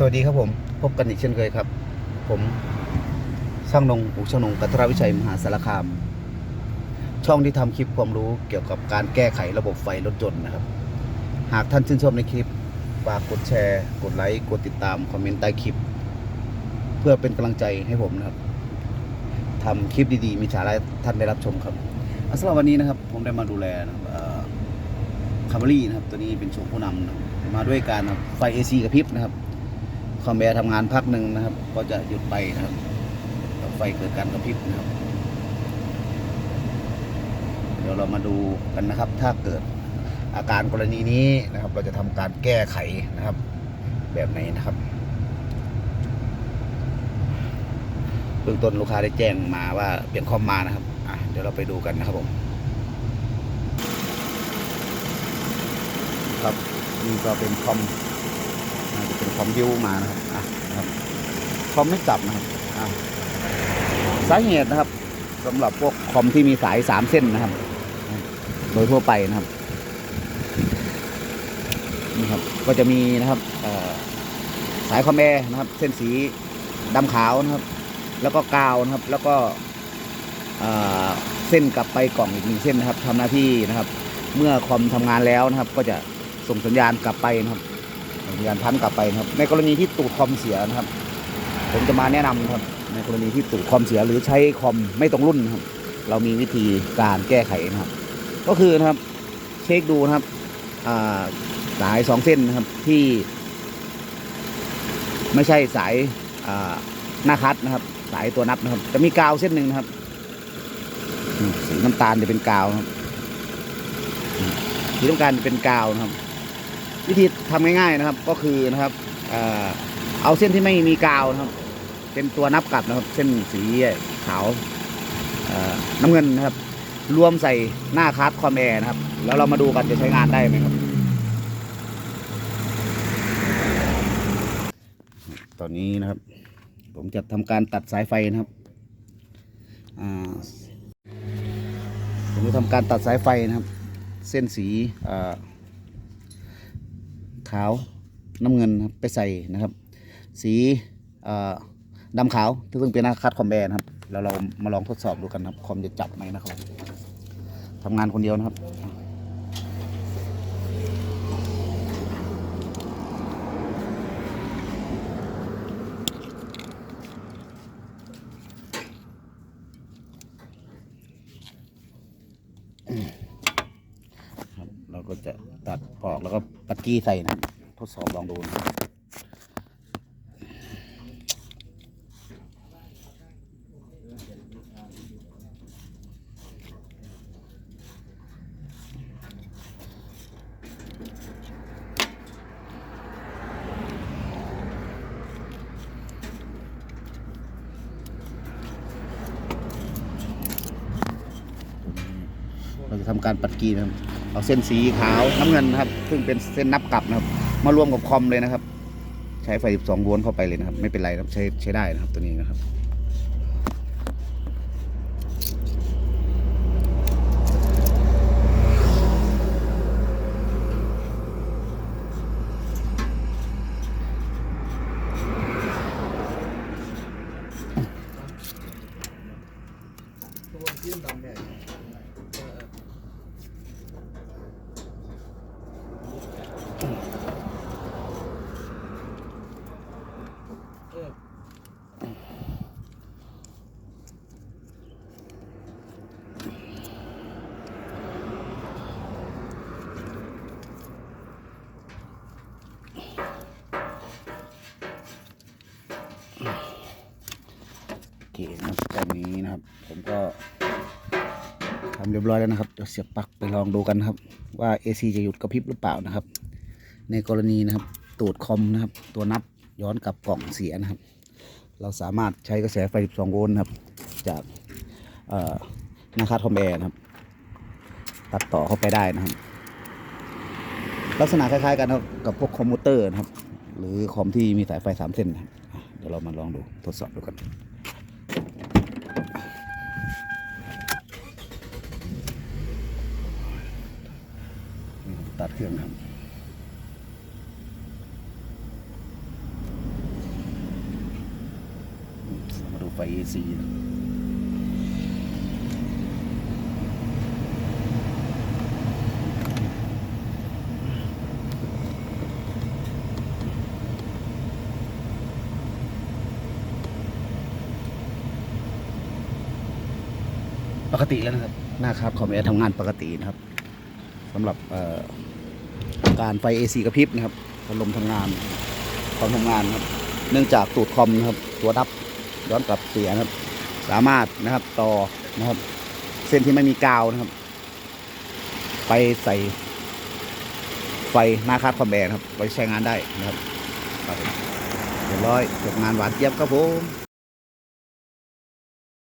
สวัสดีครับผมพบกันอีกเช่นเคยครับ ผมช่างนงอุช่างนงกัตราวิชัยมหาสารคาม ช่องที่ทำคลิปความรู้เกี่ยวกับการแก้ไขระบบไฟรถยนต์นะครับ หากท่านชื่นชอบในคลิปฝากกดแชร์ กดไลค์กดติดตามคอมเมนต์ใต้คลิป เพื่อเป็นกำลังใจให้ผมนะครับทำคลิปดีๆ มีสาระท่านได้รับชมครับสำหรับวันนี้นะครับ ผมได้มาดูแลนะคาร์บอรี่นะครับตัวนี้เป็นโฉมผู้นำนะมาด้วยการนะครับไฟ AC กระพริบนะครับ คอมแบร์ทำงานพักหนึ่งนะครับ ก็จะหยุดไปนะครับไฟเกิดการกระพริบนะครับ เดี๋ยวเรามาดูกันนะครับ ถ้าเกิดอาการกรณีนี้นะครับ เราจะทำการแก้ไขนะครับ แบบไหนนะครับเบื้องต้นลูกค้าได้แจ้งมาว่าเปลี่ยนคอมมานะครับเดี๋ยวเราไปดูกันนะครับผม ครับนี่ก็เป็นคอม เป็นคอมบิวมานะครับอะครับคอมไม่จับนะครับอะสาเหตุนะครับสำหรับพวกคอมที่มีสายสามเส้นนะครับ โดยทั่วไปนะครับนี่ครับ ก็จะมีนะครับสายคอมแอร์นะครับ เส้นสีดำขาวนะครับ แล้วก็กาวนะครับ แล้วก็เอ่อเส้นกลับไปกล่องอีกหนึ่งเส้นนะครับทำหน้าที่นะครับ เมื่อคอมทำงานแล้วนะครับ ก็จะส่งสัญญาณกลับไปนะครับ ส่งสัญญาณพันกลับไปครับ ในกรณีที่ตูดคอมเสียนะครับ ผมจะมาแนะนำครับ ในกรณีที่ตูดคอมเสียหรือใช้คอมไม่ตรงรุ่นครับ เรามีวิธีการแก้ไขนะครับ ก็คือนะครับ เช็คดูนะครับสายสองเส้นนะครับที่ ไม่ใช่สายหน้าคัดนะครับ สายตัวนับนะครับ จะมีกาวเส้นหนึ่งนะครับสีน้ำตาลจะเป็นกาวครับอืมสีน้ำตาลจะเป็นกาวนะครับ วิธีทำง่ายๆนะครับ ก็คือนะครับเอาเส้นที่ไม่มีกาวนะครับ เป็นตัวนับกลับนะครับ เส้นสีขาวน้ำเงินนะครับ รวมใส่หน้าคาร์ดคอมแอร์นะครับ แล้วเรามาดูกันจะใช้งานได้ไหมครับ ตอนนี้นะครับ ผมจะทำการตัดสายไฟนะครับผมจะทำการตัดสายไฟนะครับ เส้นสีอ่า ขาวน้ำเงินครับไปใส่นะครับ สีอ่าดำขาวซึ่งเป็นหน้าคัดคอมแบรนครับแล้วเรามาลองทดสอบดูกันครับคอมจะจับไหมนะครับทำงานคนเดียวนะครับ ครับเรา ก็จะตัดปอกแล้วก็ปัดกี้ใส่นะทดสอบลองดูนะเราจะทำการปัดกีนะครับ เอาเส้นสีขาวน้ำเงินนะครับ ซึ่งเป็นเส้นนับกลับนะครับ มารวมกับคอมเลยนะครับ ใช้ไฟ 12 โวลต์เข้าไปเลยนะครับ ไม่เป็นไรครับใช้ใช้ได้นะครับตัวนี้นะครับโอเคน ครับตอนนี้นะครับ ผมก็ทำเรียบร้อยแล้วนะครับเดี๋ยวเสียบปลั๊กไปลองดูกันครับ ว่า AC จะหยุดกระพริบหรือเปล่านะครับ ในกรณีนะครับตูดคอมนะครับ ตัวนับย้อนกลับกล่องเสียนะครับ เราสามารถใช้กระแสไฟ 12 โวลต์นะครับ จากหน้าคาดคอมแอร์นะครับ ตัดต่อเข้าไปได้นะครับ ลักษณะคล้ายๆกันครับกับพวกคอมพิวเตอร์นะครับ หรือคอมที่มีสายไฟสามเส้นนะครับอะเดี๋ยวเรามาลองดูทดสอบดูกัน ตัดเครื่องครับมาดูไฟ AC ปกติแล้วนะครับ หน้าครับคอมแอร์ทำงานปกตินะครับ สำหรับการไฟ AC กระพริบนะครับพัดลมทำงานความทำงานครับ เนื่องจากตูดคอมนะครับตัวดับย้อนกลับเสียนะครับ สามารถนะครับต่อนะครับ เส้นที่ไม่มีกาวนะครับ ไปใส่ไฟหน้าคาดคอมแบนครับไว้ใช้งานได้นะครับเรียบร้อยจบงานหวานเจี๊ยบครับผม